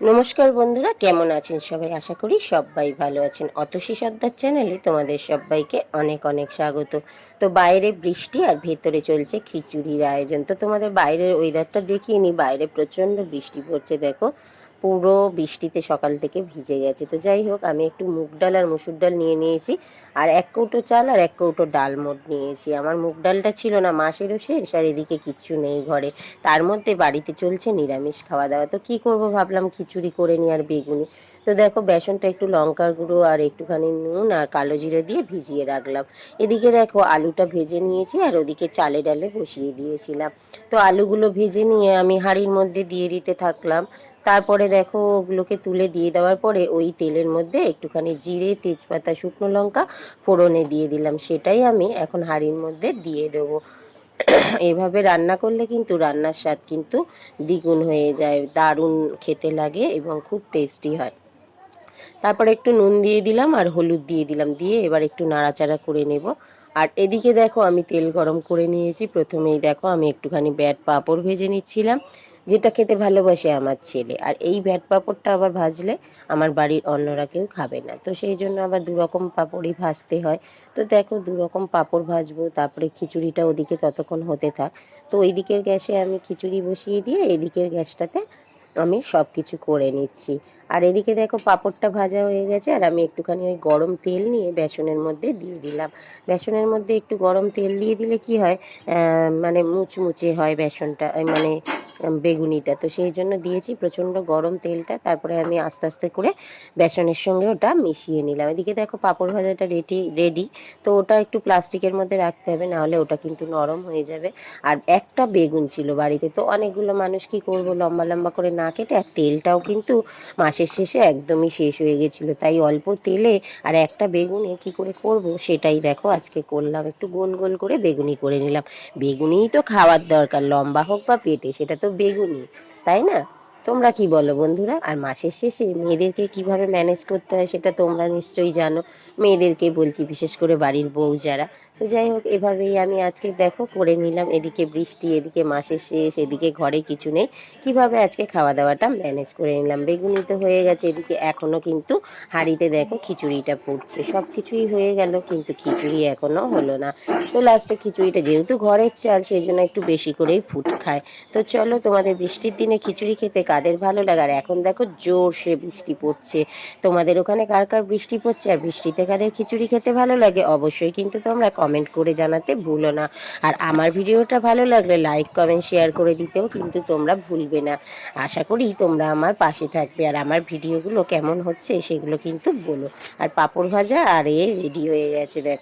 নমস্কার বন্ধুরা, কেমন আছেন সবাই? আশা করি সবাই ভালো আছেন। অতসী সর্দার চ্যানেলে তোমাদের সবাইকে অনেক অনেক স্বাগত। তো বাইরে বৃষ্টি আর ভেতরে চলছে খিচুড়ির আয়োজন। তো তোমাদের বাইরের ওয়েদারটা দেখিয়ে নি, বাইরে প্রচণ্ড বৃষ্টি পড়ছে, দেখো। পুরো বৃষ্টিতে সকাল থেকে ভিজে গেছে। তো যাই হোক, আমি একটু মুগ ডাল আর মুসুর ডাল নিয়ে নিয়েছি আর এক কৌটো চাল আর এক কৌটো ডাল মোট নিয়েছি। আমার মুগ ডালটা ছিল না, মাসেরও শেষ আর এদিকে কিচ্ছু নেই ঘরে। তার মধ্যে বাড়িতে চলছে নিরামিষ খাওয়া দাওয়া তো কি করব ভাবলাম, খিচুড়ি করে নিই আর বেগুনি। তো দেখো, বেসনটা একটু লঙ্কার গুঁড়ো আর একটুখানি নুন আর কালো জিরে দিয়ে ভিজিয়ে রাখলাম। এদিকে দেখো, আলুটা ভেজে নিয়েছি আর ওদিকে চালে ডালে বসিয়ে দিয়েছিলাম। তো আলুগুলো ভেজে নিয়ে আমি হাঁড়ির মধ্যে দিয়ে দিতে থাকলাম। তারপরে দেখো ওগুলোকে তুলে দিয়ে দেওয়ার পরে ওই তেলের মধ্যে একটুখানি জিরে, তেজপাতা, শুকনো লঙ্কা ফোড়নে দিয়ে দিলাম। সেটাই আমি এখন হাঁড়ির মধ্যে দিয়ে দেবো। এভাবে রান্না করলে কিন্তু রান্নার স্বাদ কিন্তু দ্বিগুণ হয়ে যায়, দারুণ খেতে লাগে এবং খুব টেস্টি হয়। তারপরে একটু নুন দিয়ে দিলাম আর হলুদ দিয়ে দিলাম, দিয়ে এবার একটু নাড়াচাড়া করে নেব। আর এদিকে দেখো আমি তেল গরম করে নিয়েছি। প্রথমেই দেখো আমি একটুখানি ব্যাট পাঁপড় ভেজে নিচ্ছিলাম। যেটা খেতে ভালোবাসে আমার ছেলে। আর এই ভ্যাট পাঁপড়টা আবার ভাজলে আমার বাড়ির অন্যরা কেউ খাবে না। তো সেই জন্য আবার দুরকম পাঁপড়ই ভাজতে হয়। তো দেখো দুরকম পাঁপড় ভাজবো, তারপরে খিচুড়িটা ওদিকে ততক্ষণ হতে থাক। তো ওই দিকের গ্যাসে আমি খিচুড়ি বসিয়ে দিয়ে এদিকের গ্যাসটাতে আমি সব কিছু করে নিচ্ছি। আর এদিকে দেখো পাঁপড়টা ভাজা হয়ে গেছে, আর আমি একটুখানি ওই গরম তেল নিয়ে বেসনের মধ্যে দিয়ে দিলাম। বেসনের মধ্যে একটু গরম তেল দিয়ে দিলে কি হয় মানে মুচমুচে হয় বেসনটা মানে বেগুনিটা। তো সেই জন্য দিয়েছি প্রচণ্ড গরম তেলটা, তারপরে আমি আস্তে আস্তে করে বেসনের সঙ্গে ওটা মিশিয়ে নিলাম। এদিকে দেখো পাঁপড় ভাজাটা রেডি রেডি তো ওটা একটু প্লাস্টিকের মধ্যে রাখতে হবে, নাহলে ওটা কিন্তু নরম হয়ে যাবে। আর একটা বেগুন ছিল বাড়িতে, তো অনেকগুলো মানুষ কি করব, লম্বা লম্বা করে না কেটে আর তেলটাও কিন্তু মাসের শেষে একদমই শেষ হয়ে গেছিল। তাই অল্প তেলে আর একটা বেগুনে কি করে করব সেটাই দেখো, আজকে করলাম একটু গোল গোল করে বেগুনি করে নিলাম। বেগুনিই তো খাওয়ার দরকার, লম্বা হোক বা পেটে, সেটা তো বেগুনি, তাই না? তোমরা কি বলো বন্ধুরা? আর মাসের শেষে মেয়েদেরকে কীভাবে ম্যানেজ করতে হয় সেটা তোমরা নিশ্চয়ই জানো। মেয়েদেরকে বলছি, বিশেষ করে বাড়ির বউ যারা। তো যাই হোক, এভাবেই আমি আজকে দেখো করে নিলাম। এদিকে বৃষ্টি, এদিকে মাসের শেষ, এদিকে ঘরে কিছু নেই। কীভাবে আজকে খাওয়া দাওয়াটা ম্যানেজ করে নিলাম? বেগুনি তো হয়ে গেছে, এদিকে এখনও কিন্তু হাঁড়িতে দেখো খিচুড়িটা পড়ছে। সব কিছুই হয়ে গেল, কিন্তু খিচুড়ি এখনও হলো না। তো লাস্টে খিচুড়িটা যেহেতু ঘরের চাল, সেই জন্য একটু বেশি করেই ফুট খায়। তো চলো তোমাদের বৃষ্টির দিনে খিচুড়ি খেতে কাদের ভালো লাগে। আর এখন দেখো জোরসে বৃষ্টি পড়ছে। তোমাদের ওখানে কার কার বৃষ্টি পড়ছে? আর বৃষ্টিতে কাদের খিচুড়ি খেতে ভালো লাগে? অবশ্যই কিন্তু তোমরা কমেন্ট করে জানাতে ভুলো না। আর আমার ভিডিওটা ভালো লাগলে লাইক কমেন্ট শেয়ার করে দিতেও কিন্তু তোমরা ভুলবে না। আশা করি তোমরা আমার পাশে থাকবে। আর আমার ভিডিওগুলো কেমন হচ্ছে সেগুলো কিন্তু বলো। আর পাঁপড় ভাজা আর এ রেডি হয়ে গেছে, দেখো।